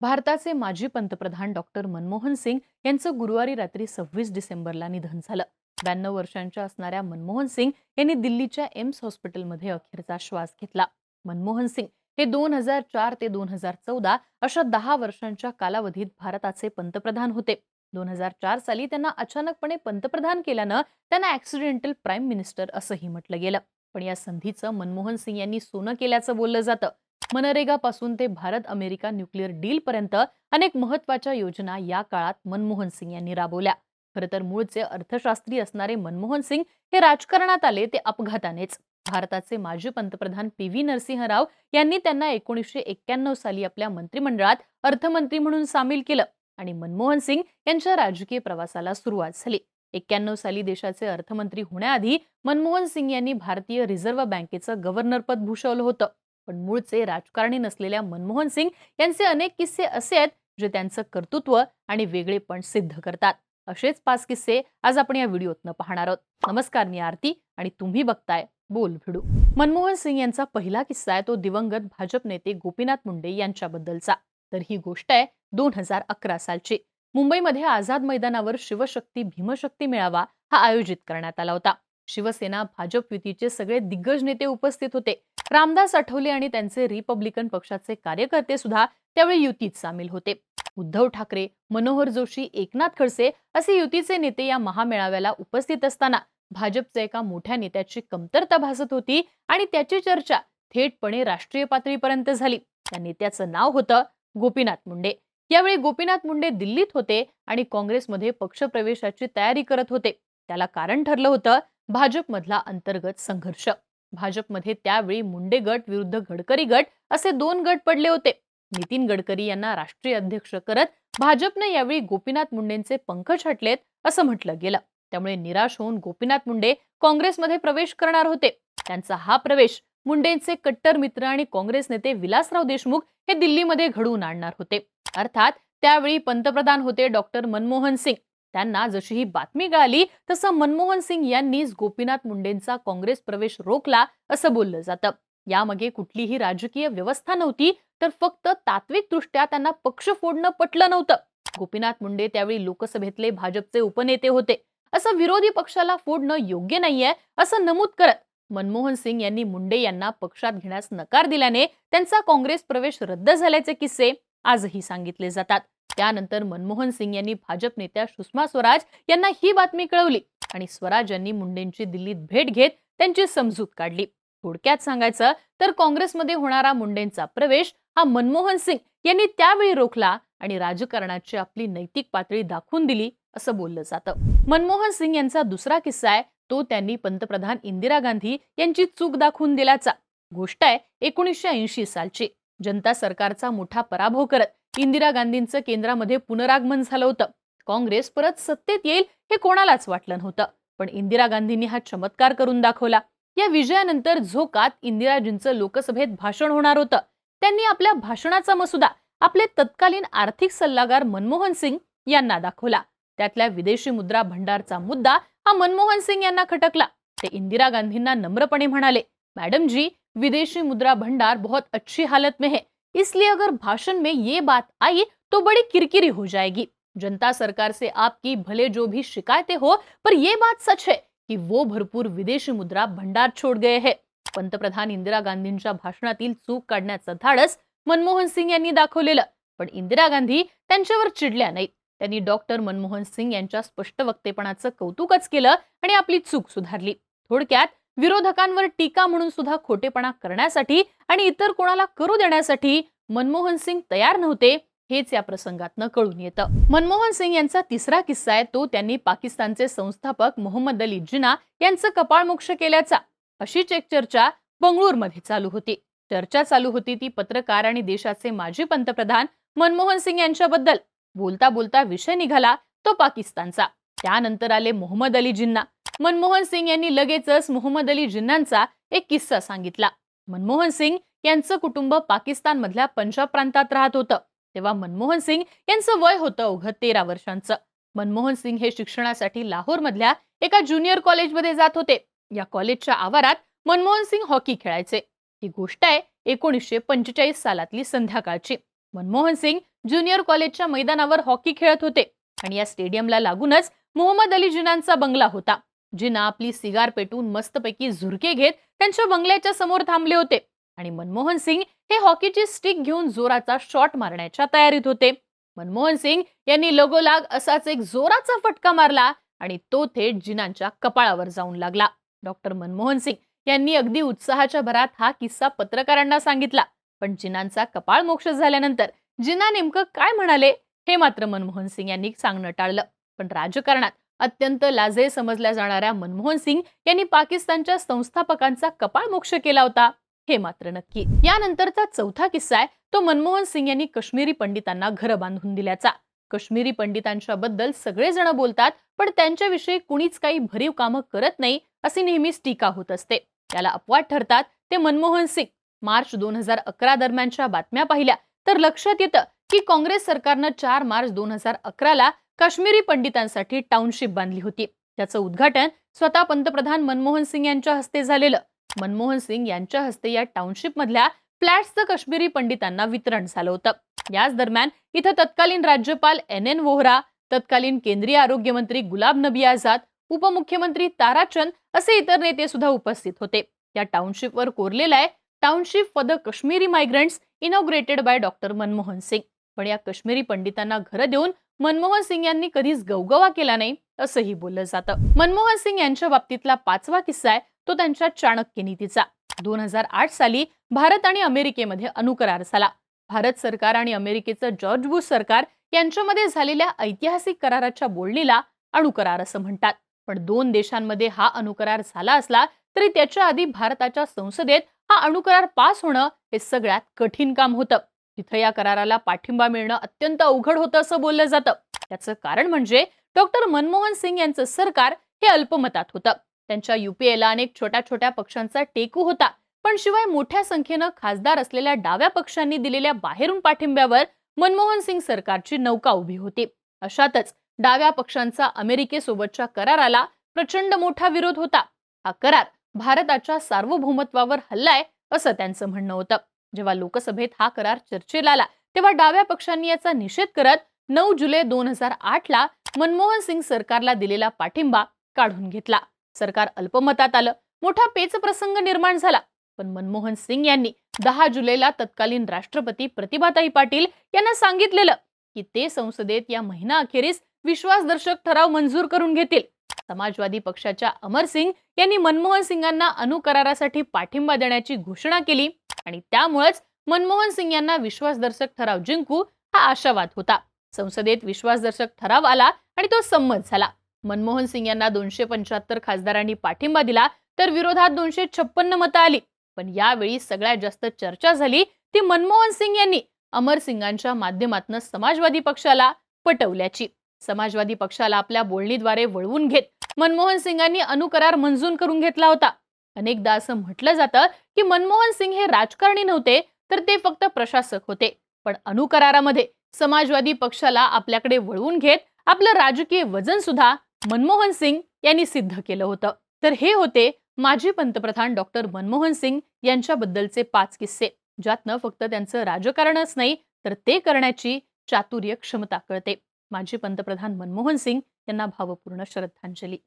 भारताचे माजी पंतप्रधान डॉक्टर मनमोहन सिंग यांचं गुरुवारी रात्री सव्वीस डिसेंबरला निधन झालं. ब्याण्णव वर्षांच्या असणाऱ्या मनमोहन सिंग यांनी दिल्लीच्या एम्स हॉस्पिटलमध्ये अखेरचा श्वास घेतला. मनमोहन सिंग हे दोन हजार चार ते दोन हजार चौदा अशा दहा वर्षांच्या कालावधीत भारताचे पंतप्रधान होते. दोन हजार चार साली त्यांना अचानकपणे पंतप्रधान केल्यानं त्यांना ऍक्सिडेंटल प्राईम मिनिस्टर असंही म्हटलं गेलं. पण या संधीचं मनमोहन सिंग यांनी सोनं केल्याचं बोललं जातं. मनरेगापासून ते भारत अमेरिका न्यूक्लिअर डीलपर्यंत अनेक महत्त्वाच्या योजना या काळात मनमोहन सिंग यांनी राबवल्या. खरं तर मूळचे अर्थशास्त्री असणारे मनमोहन सिंग हे राजकारणात आले ते अपघातानेच. भारताचे माजी पंतप्रधान पी व्ही नरसिंहराव यांनी त्यांना एकोणीसशे एक्क्याण्णव साली आपल्या मंत्रिमंडळात अर्थमंत्री म्हणून सामील केलं आणि मनमोहन सिंग यांच्या राजकीय प्रवासाला सुरुवात झाली. एक्क्याण्णव साली देशाचे अर्थमंत्री होण्याआधी मनमोहन सिंग यांनी भारतीय रिझर्व्ह बँकेचं गव्हर्नरपद भूषवलं होतं. पण मूळचे राजकारणी नसलेल्या मनमोहन सिंग यांचे अनेक किस्से असे आहेत जे त्यांचं कर्तृत्व आणि वेगळेपण सिद्ध करतात. असेच पाच किस्से आज आपण या व्हिडिओतनं पाहणार आहोत. नमस्कार मी आरती आणि तुम्ही बघताय बोल भिडू. मनमोहन सिंग यांचा पहिला किस्सा आहे तो दिवंगत भाजप नेते गोपीनाथ मुंडे यांच्याबद्दलचा. तर ही गोष्ट आहे दोन हजार अकरा सालची. मुंबईमध्ये आझाद मैदानावर शिवशक्ती भीमशक्ती मेळावा हा आयोजित करण्यात आला होता. शिवसेना भाजप युतीचे सगळे दिग्गज नेते उपस्थित होते. रामदास आठवले आणि त्यांचे रिपब्लिकन पक्षाचे कार्यकर्ते सुद्धा त्यावेळी युतीत सामील होते. उद्धव ठाकरे मनोहर जोशी एकनाथ खडसे असे युतीचे नेते या महामेळाव्याला उपस्थित असताना भाजपच्या एका मोठ्या नेत्याची कमतरता भासत होती आणि त्याची चर्चा थेटपणे राष्ट्रीय पातळीपर्यंत झाली. त्या नेत्याचं नाव होतं गोपीनाथ मुंडे. यावेळी गोपीनाथ मुंडे दिल्लीत होते आणि काँग्रेसमध्ये पक्षप्रवेशाची तयारी करत होते. त्याला कारण ठरलं होतं भाजपमधला अंतर्गत संघर्ष. भाजपमध्ये त्यावेळी मुंडे गट विरुद्ध गडकरी गट असे दोन गट पडले होते. नितीन गडकरी यांना राष्ट्रीय अध्यक्ष करत भाजपने यावेळी गोपीनाथ मुंडेंचे पंख छाटलेत असं म्हटलं गेलं. त्यामुळे निराश होऊन गोपीनाथ मुंडे काँग्रेसमध्ये प्रवेश करणार होते. त्यांचा हा प्रवेश मुंडेंचे कट्टर मित्र आणि काँग्रेस नेते विलासराव देशमुख हे दिल्लीमध्ये घडवून आणणार होते. अर्थात त्यावेळी पंतप्रधान होते डॉक्टर मनमोहन सिंग. त्यांना जशी ही बातमी कळाली तसं मनमोहन सिंग यांनीच गोपीनाथ मुंडेंचा काँग्रेस प्रवेश रोखला असं बोललं जातं. यामागे कुठलीही राजकीय व्यवस्था नव्हती तर फक्त तात्विकदृष्ट्या त्यांना पक्ष फोडणं पटलं नव्हतं. गोपीनाथ मुंडे त्यावेळी लोकसभेतले भाजपचे उपनेते होते. असं विरोधी पक्षाला फोडणं योग्य नाहीये असं नमूद करत मनमोहन सिंग यांनी मुंडे यांना पक्षात घेण्यास नकार दिल्याने त्यांचा काँग्रेस प्रवेश रद्द झाल्याचे किस्से आजही सांगितले जातात. त्यानंतर मनमोहन सिंग यांनी भाजप नेत्या सुषमा स्वराज यांना ही बातमी कळवली आणि स्वराज यांनी मुंडेंची दिल्लीत भेट घेत त्यांची समजूत काढली. थोडक्यात सांगायचं तर काँग्रेसमध्ये होणारा मुंडेंचा प्रवेश हा मनमोहन सिंग यांनी त्यावेळी रोखला आणि राजकारणाची आपली नैतिक पातळी दाखवून दिली असं बोललं जातं. मनमोहन सिंग यांचा दुसरा किस्सा आहे तो त्यांनी पंतप्रधान इंदिरा गांधी यांची चूक दाखवून दिल्याचा. गोष्ट आहे एकोणीसशे ऐंशी सालची. जनता सरकारचा मोठा पराभव करत इंदिरा गांधींचं केंद्रामध्ये पुनरागमन झालं होतं. काँग्रेस परत सत्तेत येईल हे कोणालाच वाटलं नव्हतं. पण इंदिरा गांधींनी हा चमत्कार करून दाखवला. या विजयानंतर झोकात इंदिराजींचं लोकसभेत भाषण होणार होतं. त्यांनी आपल्या भाषणाचा मसुदा आपले तत्कालीन आर्थिक सल्लागार मनमोहन सिंग यांना दाखवला. त्यातल्या विदेशी मुद्रा भंडारचा मुद्दा हा मनमोहन सिंग यांना खटकला. ते इंदिरा गांधींना नम्रपणे म्हणाले मॅडम जी विदेशी मुद्रा भंडार बहुत अच्छी हालत में है. इसलिए अगर भाषण में ये बात आई तो बड़ी किरकिरी हो जाएगी। जनता सरकार से आपकी भले जो भी शिकायतें हो पर ये बात सच है कि वो भरपूर विदेशी मुद्रा भंडार छोड़ गए है। पंतप्रधान इंदिरा गांधींच्या भाषणातील चूक काढण्याचं धाडस मनमोहन सिंग यांनी दाखवलेलं पण इंदिरा गांधी त्यांच्यावर चिडल्या नाहीत. त्यांनी डॉक्टर मनमोहन सिंग यांच्या स्पष्ट वक्तेपणाचं कौतुकच केलं आणि आपली चूक सुधारली. थोडक्यात विरोधकांवर टीका म्हणून सुद्धा खोटेपणा करण्यासाठी आणि इतर कोणाला करू देण्यासाठी मनमोहन सिंग तयार नव्हते हेच या प्रसंगातनं कळून येतं. मनमोहन सिंग यांचा तिसरा किस्सा आहे तो त्यांनी पाकिस्तानचे संस्थापक मोहम्मद अली जिना यांचं कपाळमोक्ष केल्याचा. अशीच एक चर्चा बंगळूरमध्ये चालू होती. चर्चा चालू होती ती पत्रकार आणि देशाचे माजी पंतप्रधान मनमोहन सिंग यांच्याबद्दल. बोलता बोलता विषय निघाला तो पाकिस्तानचा. त्यानंतर आले मोहम्मद अली जिन्ना. मनमोहन सिंग यांनी लगेचच मोहम्मद अली जिन्नांचा एक किस्सा सांगितला. मनमोहन सिंग यांचं कुटुंब पाकिस्तान मधल्या पंजाब प्रांतात राहत होतं. तेव्हा मनमोहन सिंग यांचं वय होतं अवघं तेरा वर्षांचं. मनमोहन सिंग हे शिक्षणासाठी लाहोर मधल्या एका ज्युनियर कॉलेजमध्ये जात होते. या कॉलेजच्या आवारात मनमोहन सिंग हॉकी खेळायचे. ही गोष्ट आहे एकोणीसशे पंचेचाळीस सालातली संध्याकाळची. मनमोहन सिंग ज्युनियर कॉलेजच्या मैदानावर हॉकी खेळत होते आणि या स्टेडियमला लागूनच मोहम्मद अली जिनांचा बंगला होता. जिना आपली सिगार पेटून मस्तपैकी झुरके घेत त्यांच्या बंगल्याच्या समोर थांबले होते. आणि मनमोहन सिंग हे हॉकीची स्टिक घेऊन जोराचा शॉट मारण्याच्या तयारीत होते. मनमोहन सिंग यांनी लगोलाग असाच एक जोराचा फटका मारला आणि तो थेट जिनांच्या कपाळावर जाऊन लागला. डॉक्टर मनमोहन सिंग यांनी अगदी उत्साहाच्या भरात हा किस्सा पत्रकारांना सांगितला. पण जिनांचा कपाळ मोक्ष झाल्यानंतर जिना नेमकं काय म्हणाले हे मात्र मनमोहन सिंग यांनी सांगणं टाळलं. पण राजकारणात अत्यंत लाजे समजल्या जाणाऱ्या मनमोहन सिंग यांनी पाकिस्तानच्या संस्थापकांचा कपाळ मोक्ष केला होता. हे मात्र नक्की. यानंतरचा चौथा किस्सा आहे तो मनमोहन सिंग यांनी काश्मीरी पंडितांना घरं बांधून दिल्याचा. काश्मीरी पंडितांच्या बद्दल सगळेजण बोलतात पण त्यांच्याविषयी कुणीच काही भरीव कामं करत नाही अशी नेहमीच टीका होत असते. त्याला अपवाद ठरतात ते मनमोहन सिंग. मार्च दोन हजार अकरा दरम्यानच्या बातम्या पाहिल्या तर लक्षात येतं की काँग्रेस सरकारनं चार मार्च दोन हजार अकराला काश्मीरी पंडितांसाठी टाउनशिप बांधली होती. त्याचं उद्घाटन स्वतः पंतप्रधान मनमोहन सिंग यांच्या हस्ते झालेलं. मनमोहन सिंग यांच्या हस्ते या टाउनशिप मधल्या फ्लॅट्सचं काश्मीरी पंडितांना वितरण झालं होतं. याच दरम्यान इथं तत्कालीन राज्यपाल एन एन वोहरा तत्कालीन केंद्रीय आरोग्य मंत्री गुलाब नबी आझाद उपमुख्यमंत्री ताराचंद असे इतर नेते सुद्धा उपस्थित होते. या टाउनशिपवर कोरलेला आहे township for the Kashmiri migrants inaugurated by doctor Manmohan Singh. पण या काश्मीरी पंडितांना घरं देऊन मनमोहन सिंग यांनी कधीच गवगवा केला नाही असंही बोललं जातं. मनमोहन सिंग यांच्या बाबतीतला पाचवा किस्सा आहे तो त्यांच्या चाणक्य नीतीचा. दोन हजार आठ साली भारत आणि अमेरिकेमध्ये अनुकरार झाला. भारत सरकार आणि अमेरिकेचं जॉर्ज बुश सरकार यांच्यामध्ये झालेल्या ऐतिहासिक कराराच्या बोलणीला अणुकरार असं म्हणतात. पण दोन देशांमध्ये हा अणुकरार झाला असला तरी त्याच्या आधी भारताच्या संसदेत हा अणुकरार पास होणं हे सगळ्यात कठीण काम होतं. तिथं या कराराला पाठिंबा मिळणं अत्यंत अवघड होतं असं बोललं जातं. त्याचं कारण म्हणजे डॉक्टर मनमोहन सिंग यांचं सरकार हे अल्पमतात होतं. त्यांच्या युपीएला अनेक छोट्या छोट्या पक्षांचा टेकू होता. पण शिवाय मोठ्या संख्येनं खासदार असलेल्या डाव्या पक्षांनी दिलेल्या बाहेरून पाठिंब्यावर मनमोहन सिंग सरकारची नौका उभी होती. अशातच डाव्या पक्षांचा अमेरिकेसोबतच्या कराराला प्रचंड मोठा विरोध होता. हा करार भारताच्या सार्वभौमत्वावर हल्लाय असं त्यांचं म्हणणं होतं. जेव्हा लोकसभेत हा करार चर्चेला आला तेव्हा डाव्या पक्षांनी याचा निषेध करत नऊ जुलै दोन हजार आठ ला मनमोहन सिंग सरकारला दिलेला पाठिंबा काढून घेतला. सरकार अल्पमतात आलं. मोठा पेच प्रसंग निर्माण झाला. पण मनमोहन सिंग यांनी दहा जुलैला तत्कालीन राष्ट्रपती प्रतिभाताई पाटील यांना सांगितलेलं की ते संसदेत या महिना अखेरीस विश्वासदर्शक ठराव मंजूर करून घेतील. समाजवादी पक्षाच्या अमर सिंग यांनी मनमोहन सिंगांना अनुकरारासाठी पाठिंबा देण्याची घोषणा केली. आणि त्यामुळेच मनमोहन सिंग यांना विश्वासदर्शक ठराव जिंकू हा आशावाद होता. संसदेत विश्वासदर्शक ठराव आला आणि तो संमत झाला. मनमोहन सिंग यांना दोनशे पंच्याहत्तर खासदारांनी पाठिंबा दिला तर विरोधात दोनशे छप्पन्न मतं आली. पण यावेळी सगळ्यात जास्त चर्चा झाली ती मनमोहन सिंग यांनी. अमर सिंगांच्या माध्यमातून समाजवादी पक्षाला पटवल्याची. समाजवादी पक्षाला आपल्या बोलणीद्वारे वळवून घेत मनमोहन सिंगांनी अनुकरार मंजूर करून घेतला होता. अनेकदा असं म्हटलं जातं की मनमोहन सिंग हे राजकारणी नव्हते तर ते फक्त प्रशासक होते. पण अनुकरारामध्ये समाजवादी पक्षाला आपल्याकडे वळवून घेत आपलं राजकीय वजन सुद्धा मनमोहन सिंग यांनी सिद्ध केलं होतं. तर हे होते माजी पंतप्रधान डॉक्टर मनमोहन सिंग यांच्याबद्दलचे पाच किस्से. ज्यातनं फक्त त्यांचं राजकारणच नाही तर ते करण्याची चातुर्य क्षमता कळते. माजी पंतप्रधान मनमोहन सिंग यांना भावपूर्ण श्रद्धांजली.